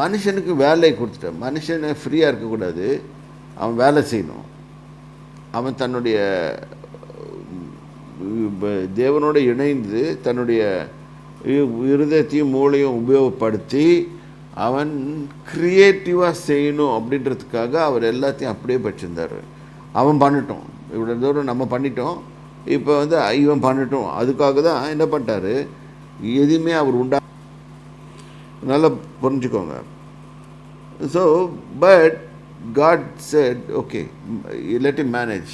மனுஷனுக்கு வேலை கொடுத்துட்டேன். மனுஷனை ஃப்ரீயாக இருக்கக்கூடாது. அவன் வேலை செய்யணும். அவன் தன்னுடைய தேவனோடு இணைந்து தன்னுடைய இருதயத்தையும் மூளையும் உபயோகப்படுத்தி அவன் க்ரியேட்டிவாக செய்யணும் அப்படின்றதுக்காக அவர் எல்லாத்தையும் அப்படியே வச்சுருந்தார். அவன் பண்ணிட்டோம் இவ்வளோ தூரம் நம்ம பண்ணிட்டோம். இப்போ வந்து இவன் பண்ணிட்டோம் அதுக்காக தான் என்ன பண்ணிட்டாரு? எதுவுமே அவர் உண்டா நல்லா புரிஞ்சுக்கோங்க. So but God said okay let him manage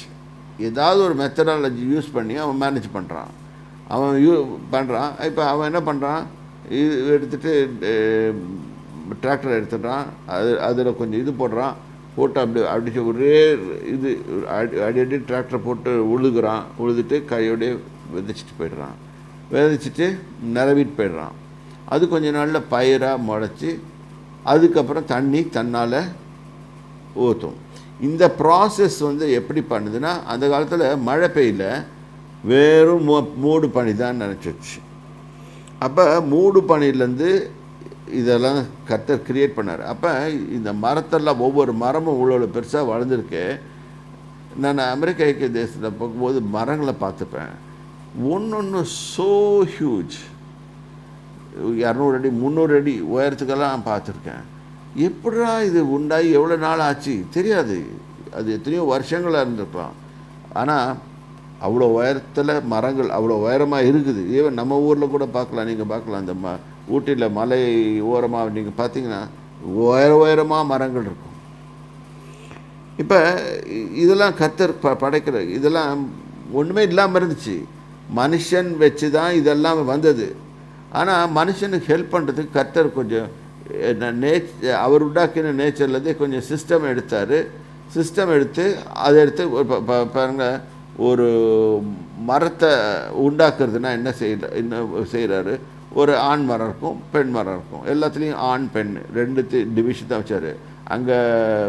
ஏதாவது ஒரு மெத்தடாலஜி யூஸ் பண்ணி அவன் மேனேஜ் பண்ணுறான் அவன் யூ பண்ணுறான் இப்போ அவன் என்ன பண்ணுறான் இது எடுத்துகிட்டு டிராக்டர் எடுத்துடுறான். அது அதில் கொஞ்சம் இது போடுறான். போட்டு அப்படி அடிச்சு ஒரே இது அடி அடி அடி டிராக்டர் போட்டு உழுகுறான். உழுதுட்டு கையோடய விதைச்சிட்டு போயிடுறான். விதைச்சிட்டு நிரவிட்டு போயிடுறான். அது கொஞ்ச நாளில் பயிராக முளைச்சி அதுக்கப்புறம் தண்ணி தன்னால் ஊற்றும் இந்த ப்ராசஸ் வந்து எப்படி பண்ணுதுன்னா அந்த காலத்தில் மழை பெய்யல வெறும் மூ மூடு பனி தான் நினச்சிச்சு அப்போ மூடு பனிலேருந்து இதெல்லாம் கத்தர் கிரியேட் பண்ணார். அப்போ இந்த மரத்தெல்லாம் ஒவ்வொரு மரமும் இவ்வளோ பெருசாக வளர்ந்துருக்கு. நான் அமெரிக்க ஐக்கிய தேசத்தில் போகும்போது மரங்களை பார்த்துப்பேன். ஒன்று ஒன்று ஸோ ஹியூஜ் இரநூறு அடி முந்நூறு அடி உயரத்துக்கெல்லாம் பார்த்துருக்கேன். எப்படா இது உண்டாகி எவ்வளோ நாள் ஆச்சு? தெரியாது. அது எத்தனையோ வருஷங்களாக இருந்திருக்கலாம். ஆனால் அவ்வளோ உயரத்தில் மரங்கள் அவ்வளோ உயரமாக இருக்குது. ஈவன் நம்ம ஊரில் கூட பார்க்கலாம். நீங்கள் பார்க்கலாம். அந்த ம ஊட்டியில் மலை ஓரமாக நீங்கள் பார்த்தீங்கன்னா உயர உயரமாக மரங்கள் இருக்கும். இப்போ இதெல்லாம் கத்தர் ப படைக்கிற இதெல்லாம் ஒன்றுமே இல்லாமல் இருந்துச்சு. மனுஷன் வச்சு தான் இதெல்லாம் வந்தது. ஆனால் மனுஷனுக்கு ஹெல்ப் பண்ணுறதுக்கு கர்த்தர் கொஞ்சம் நே அவர் உண்டாக்கின நேச்சர்லேருந்து கொஞ்சம் சிஸ்டம் எடுத்தார். சிஸ்டம் எடுத்து அதை எடுத்து ப- பாருங்க ஒரு மரத்தை உண்டாக்குறதுனா என்ன செய்ய என்ன செய்கிறாரு ஒரு ஆண் மரம் இருக்கும் பெண் மரம் இருக்கும். எல்லாத்துலேயும் ஆண் பெண் ரெண்டு டிவிஷன் தான் வச்சார். அங்கே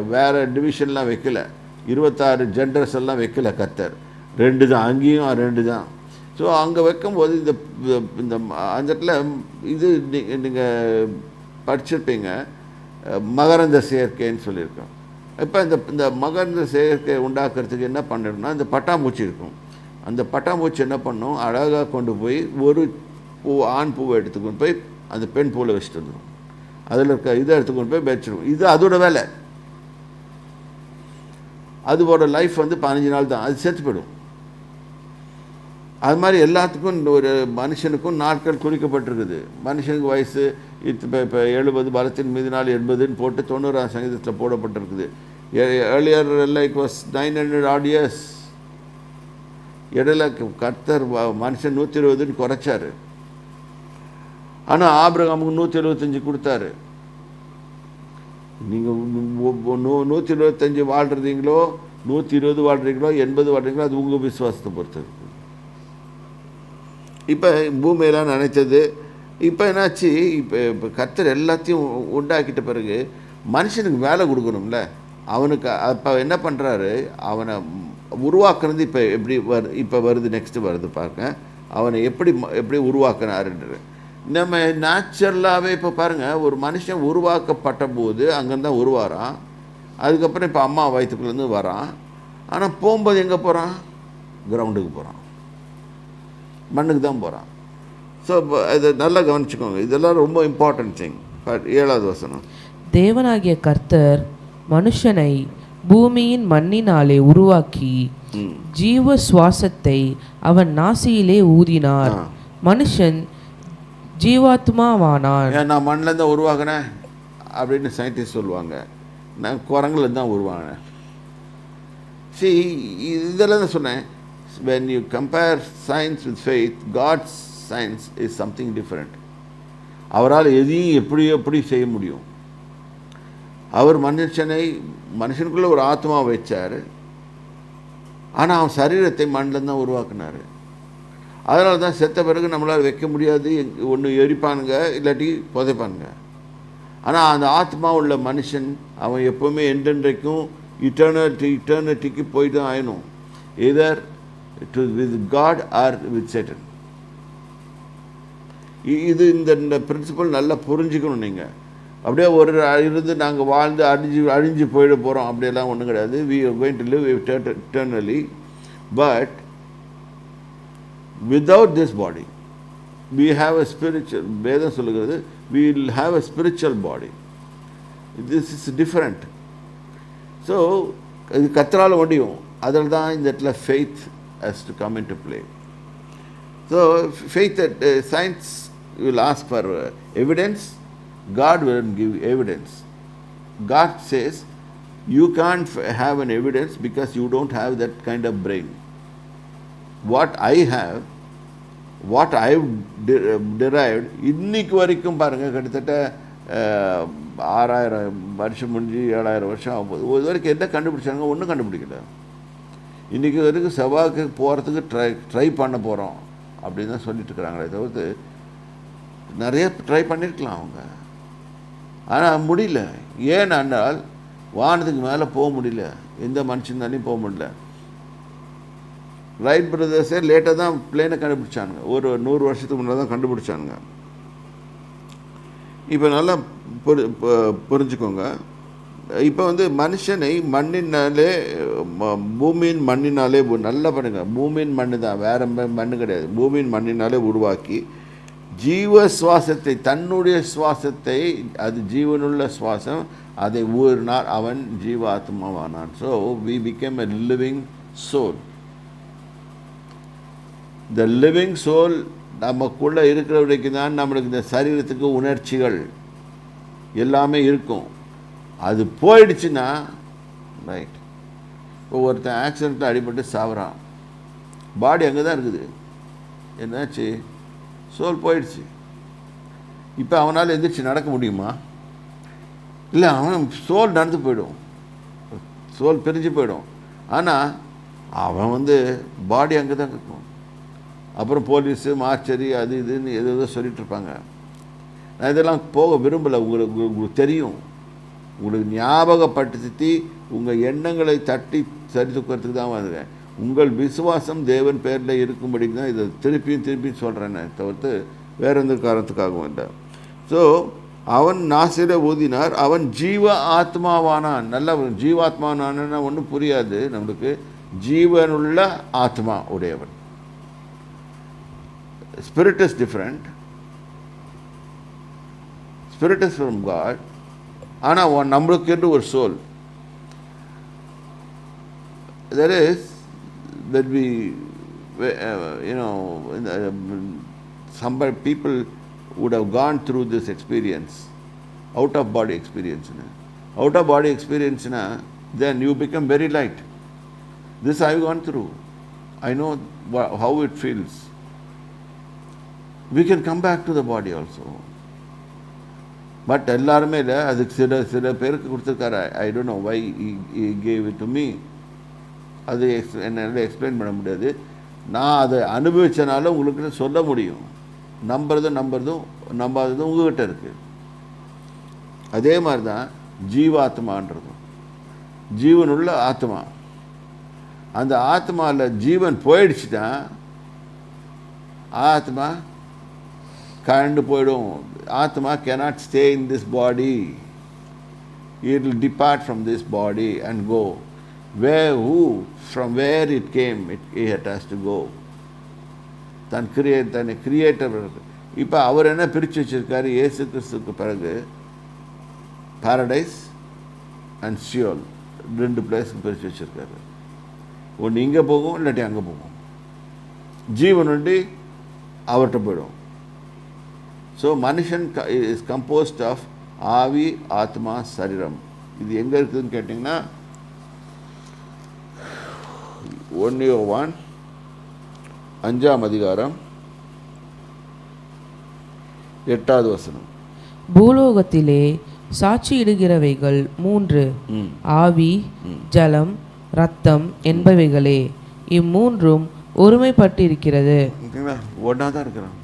வேறு டிவிஷன்லாம் வைக்கல. இருபத்தாறு ஜெண்டர்ஸ் எல்லாம் வைக்கல கத்தர் ரெண்டு தான் அங்கேயும் ரெண்டு தான். ஸோ அங்கே வைக்கும்போது இந்த இந்த அந்த இடத்துல இது நீங்கள் படிச்சிருப்பீங்க. மகரந்த சேர்க்கைன்னு சொல்லியிருக்கோம். இப்போ இந்த இந்த மகரந்த சேர்க்கை உண்டாக்குறதுக்கு என்ன பண்ணணும்னா இந்த பட்டாம்பூச்சி இருக்கும். அந்த பட்டாம்பூச்சி என்ன பண்ணும்? அழகாக கொண்டு போய் ஒரு பூ ஆண் பூவை எடுத்துக்கொண்டு போய் அந்த பெண் பூவில் வச்சுட்டு வந்துடும். அதில் இருக்க இதை எடுத்துக்கொண்டு போய் வச்சிடும் இது அதோட வேலை. அதோட லைஃப் வந்து பதினஞ்சு நாள் தான். அது செத்து போயிடும். அது மாதிரி எல்லாத்துக்கும் ஒரு மனுஷனுக்கும் நாட்கள் குறிக்கப்பட்டிருக்குது. மனுஷனுக்கு வயசு இப்போ இப்போ எழுபது பலத்தின் மீது நாள் எண்பதுன்னு போட்டு தொண்ணூறாம் சங்கீதத்தில் போடப்பட்டிருக்குது. Earlier like was nine hundred odd years இடையில கர்த்தர் மனுஷன் நூற்றி இருபதுன்னு குறைச்சாரு. ஆனால் ஆபிரகாமுக்கு நூற்றி எழுபத்தஞ்சு கொடுத்தாரு. நீங்கள் நூ நூற்றி இருபத்தஞ்சி வாழ்கிறீங்களோ நூற்றி இருபது வாழ்கிறீங்களோ எண்பது வாழ்கிறீங்களோ அது உங்கள் விசுவாசத்தை பொறுத்தது. இப்போ பூமியெல்லாம் நினச்சது. இப்போ என்னாச்சு? இப்போ இப்போ கத்தர் எல்லாத்தையும் உண்டாக்கிட்ட பிறகு மனுஷனுக்கு வேலை கொடுக்கணும்ல. அவனுக்கு அப்போ என்ன பண்ணுறாரு அவனை உருவாக்குறது இப்போ எப்படி வரு இப்போ வருது நெக்ஸ்ட்டு வருது பாருங்க. அவனை எப்படி ம- எப்படி உருவாக்குனாருன்றது. நம்ம நேச்சுரலாகவே இப்போ பாருங்கள் ஒரு மனுஷன் உருவாக்கப்பட்ட போது அங்கேருந்தான் உருவாரான் அதுக்கப்புறம் இப்போ அம்மா வயிற்றுக்குள்ளேருந்து வரான். ஆனால் போகும்போது எங்கே போகிறான் கிரவுண்டுக்கு போகிறான் மண்ணுக்கு தான் போகிறான் ஸோ இதை நல்லா கவனிச்சுக்கோங்க. இதெல்லாம் ரொம்ப இம்பார்ட்டன்ட் திங் ஏழாவது வசனம். தேவனாகிய கர்த்தர் மனுஷனை பூமியின் மண்ணினாலே உருவாக்கி. ஜீவ சுவாசத்தை அவன் நாசியிலே ஊதினார். மனுஷன் ஜீவாத்மாவானான். நான் மண்ணில் தான் உருவாகினேன் அப்படின்னு சயின்டிஸ்ட் சொல்லுவாங்க. நான் குரங்குல தான் உருவாகினேன் see இதெல்லாம் தான் சொன்னேன். When you compare science with faith god's science is something different. அவரால் எதையும் எப்படி எப்படி செய்ய முடியும்? அவர் மனுஷனை மனுஷனுக்குள்ளே ஒரு ஆத்மா வச்சார். ஆனால் அவன் சரீரத்தை மண்ணில் தான் உருவாக்குனார். அதனால தான் செத்த பிறகு நம்மளால் வைக்க முடியாது. ஒன்று எரிப்பானுங்க இல்லாட்டி புதைப்பானுங்க. ஆனால் அந்த ஆத்மா உள்ள மனுஷன் அவன் எப்போவுமே என்றென்றைக்கும் இட்டர்னிட்டி இட்டர்னிட்டிக்கு போய் தான் ஆயணும் either to with God or with Satan. இது இந்த இந்த பிரின்சிபல் நல்லா புரிஞ்சுக்கணும் நீங்கள் அப்படியே ஒரு இருந்து நாங்கள் வாழ்ந்து அழிஞ்சு அழிஞ்சு போயிட போகிறோம் அப்படியெல்லாம் ஒன்றும் கிடையாது. We are going to live eternally. But without this body we have a spiritual வேதம் சொல்லுகிறது we will have a spiritual body this is different so இது கத்தரால் முடியும் அதில் தான் இந்த இடத்துல faith has to come into play so faith science will ask for evidence God will give evidence God says you can have an evidence because you don't have that kind of brain what I have what I derived இன்னைக்கு வரைக்கும் பாருங்கள் கிட்டத்தட்ட ஆறாயிரம் வருஷம் முடிஞ்சு ஏழாயிரம் வருஷம் ஆகும்போது இது வரைக்கும் என்ன கண்டுபிடிச்சாங்க? ஒன்றும் கண்டுபிடிக்கல. இன்றைக்கி வரைக்கும் செவ்வாய்க்கு போகிறதுக்கு ட்ரை ட்ரை பண்ண போகிறோம் அப்படின்னு தான் சொல்லிட்டு இருக்கிறாங்களே தவிர்த்து நிறைய ட்ரை பண்ணியிருக்கலாம் அவங்க. ஆனால் முடியல. ஏனென்றால் வானத்துக்கு மேலே போக முடியல. எந்த மனுஷனாலையும் போக முடியல. ரைட் பிரதர்ஸே லேட்டாக தான் பிளேனை கண்டுபிடிச்சானுங்க. ஒரு நூறு வருஷத்துக்கு முன்னாடி தான் கண்டுபிடிச்சானுங்க. இப்போ நல்லா புரி புரிஞ்சுக்கோங்க. இப்போ வந்து மனுஷனை மண்ணினாலே ம- பூமியின் மண்ணினாலே நல்லா பண்ணுங்க. பூமியின் மண்ணு தான் வேற மண்ணு கிடையாது. பூமியின் மண்ணினாலே உருவாக்கி ஜீவ சுவாசத்தை தன்னுடைய சுவாசத்தை அது ஜீவனுள்ள சுவாசம் அதை ஊறினார் அவன் ஜீவாத்மாவானான். So we became a living soul the living soul நமக்குள்ளே இருக்கிற வரைக்கும் தான் நம்மளுக்கு இந்த சரீரத்துக்கு உணர்ச்சிகள் எல்லாமே இருக்கும். அது போயிடுச்சுன்னா ரைட் இப்போ ஒருத்தன் ஆக்சிடெண்ட்டில் அடிபட்டு சாவறான். பாடி அங்கே தான் இருக்குது. என்னாச்சு? சோல் போயிடுச்சு. இப்போ அவனால் எந்திரிச்சு நடக்க முடியுமா? இல்லை அவன் சோல் நடந்து போயிடும். சோல் பிரிஞ்சு போயிடும். ஆனால் அவன் வந்து பாடி அங்கே தான் இருக்கும். அப்புறம் போலீஸு மார்ச்சரி அது இதுன்னு எது எதோ சொல்லிட்டு இருப்பாங்க. நான் இதெல்லாம் போக விரும்பலை உங்களுக்கு உங்களுக்கு தெரியும். உங்களுக்கு ஞாபகப்படுத்தி உங்கள் எண்ணங்களை தட்டி சரி தூக்கிறதுக்கு தான் வந்துருக்கேன் உங்கள் விசுவாசம் தேவன் பேரில் இருக்கும்படிக்கு தான் இதை திருப்பியும் திருப்பியும் சொல்கிறேன்னு தவிர்த்து வேற எந்த காரணத்துக்காகவும் இல்லை. ஸோ அவன் நாசில ஊதினார். அவன் ஜீவ ஆத்மாவானான். நல்ல ஜீவாத்மானான்னா ஒன்றும் புரியாது நம்மளுக்கு. ஜீவனுள்ள ஆத்மா உடையவன். Spirit is different spirit is from God ஆனால் நம்மளுக்கு என்று ஒரு soul there is that we uh, you know in the, um, some people would have gone through this experience out of body experience னு. out of body experience னா, then you become very light this i've gone through i know wha- how it feels we can come back to the body also But எல்லாருமே இல்லை. அதுக்கு சில சில பேருக்கு கொடுத்துருக்காரு. I don't know why gave it to me அது எக்ஸ் என்னால் எக்ஸ்பிளைன் பண்ண முடியாது. நான் அதை அனுபவித்தனால உங்களுக்கு சொல்ல முடியும். நம்புறதும் நம்புறதும் நம்பாததும் உங்ககிட்ட இருக்குது அதே மாதிரி தான் ஜீவாத்மான்றதும். ஜீவனுள்ள ஆத்மா. அந்த ஆத்மாவில் ஜீவன் போயிடுச்சுன்னா ஆத்மா கரண்டு போயிடும். ஆத்மா cannot stay in this body. It will depart from this body and go. Where who from where it came it, it has to go. தன் கிரியேட் தன்னை கிரியேட்டர் இப்போ அவர் என்ன பிரித்து வச்சிருக்காரு? இயேசு கிறிஸ்துக்கு பிறகு. பாரடைஸ் அண்ட் சியோல் ரெண்டு பிளேஸ்க்கு பிரித்து வச்சிருக்காரு. ஒன்று இங்கே போகும் இல்லாட்டி அங்கே போகும். ஜீவன் உண்டு அவர்கிட்ட போயிடும். ஸோ மனுஷன் இஸ் கம்போஸ்ட் ஆஃப் ஆவி ஆத்மா சரீரம். இது எங்கே இருக்குதுன்னு கேட்டிங்கன்னா ஒன் ஒன் அஞ்சாம் அதிகாரம் எட்டாவது வசனம். பூலோகத்திலே சாட்சியிடுகிறவைகள் மூன்று. ஆவி ஜலம் இரத்தம் என்பவைகளே. இம்மூன்றும் ஒருமைப்பட்டிருக்கிறது. ஓகேங்களா? ஒன்றா தான் இருக்கிறான்.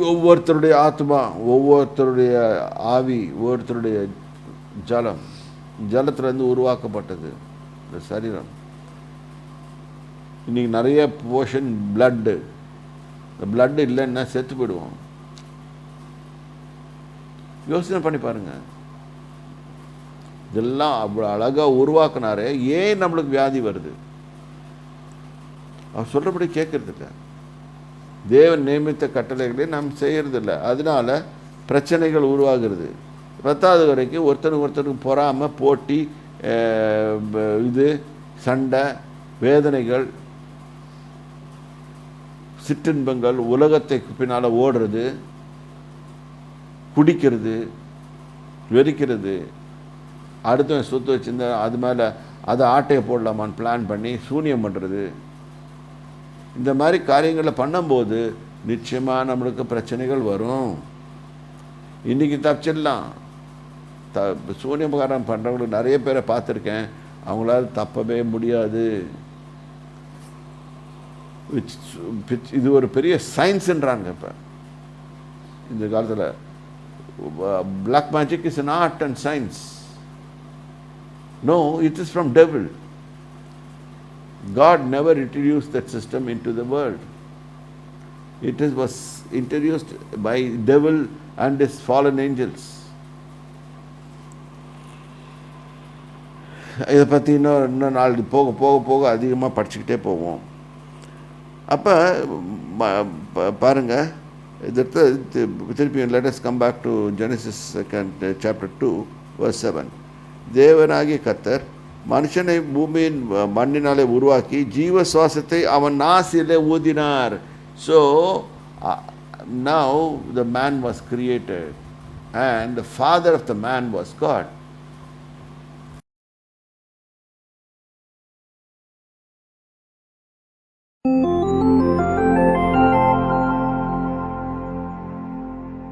ஒவ்வொருத்தருடைய ஆத்மா ஒவ்வொருத்தருடைய ஆவி ஒவ்வொருத்தருடைய ஜலம் ஜலத்திலேருந்து உருவாக்கப்பட்டது. இந்த சரீரம். இன்னைக்கு நிறைய போர்ஷன் பிளட்டு இந்த பிளட்டு இல்லைன்னா செத்து போயிடுவோம். யோசனை பண்ணி பாருங்கள் இதெல்லாம் அவ்வளோ அழகாக உருவாக்குனாரே. ஏன் நம்மளுக்கு வியாதி வருது? அவர் சொல்கிறபடி கேட்கறதில்ல. தேவன் நியமித்த கட்டளைகளை நாம் செய்கிறதில்ல அதனால பிரச்சனைகள் உருவாகிறது. பத்தாவது வரைக்கும் ஒருத்தருக்கு ஒருத்தருக்கு பொறாமல் போட்டி இது சண்டை வேதனைகள் சிற்றின்பங்கள் உலகத்தை பின்னால் ஓடுறது குடிக்கிறது வெறிக்கிறது. அடுத்தவன் சொத்து வச்சுருந்தா அது மேலே அதை ஆட்டையை போடலாமான்னு பிளான் பண்ணி சூனியம் பண்ணுறது இந்த மாதிரி காரியங்களை பண்ணும்போது நிச்சயமாக நம்மளுக்கு பிரச்சனைகள் வரும். இன்றைக்கி தப்பிச்சிடலாம். த சூனியபகாரம் பண்ணுறவங்களுக்கு நிறைய பேரை பார்த்துருக்கேன். அவங்களால தப்பவே முடியாது. இது ஒரு பெரிய சயின்ஸுன்றாங்க இப்போ. இந்த காலத்தில் black magic is an art and science no it is from devil God never introduced that system into the world. It is, was introduced by devil and his fallen angels. இதை பற்றி இன்னும் இன்னும் நாலு போக போக போக அதிகமாக படிச்சுக்கிட்டே போவோம் அப்போ பாருங்கள் திருப்பி let's come back to Genesis second chapter two verse seven தேவனாகிய கத்தர் மனுஷனை பூமியின் மண்ணினாலே உருவாக்கி ஜீவ சுவாசத்தை அவன் நாசியிலே ஊதினார் so now the man was created and the father of the man was God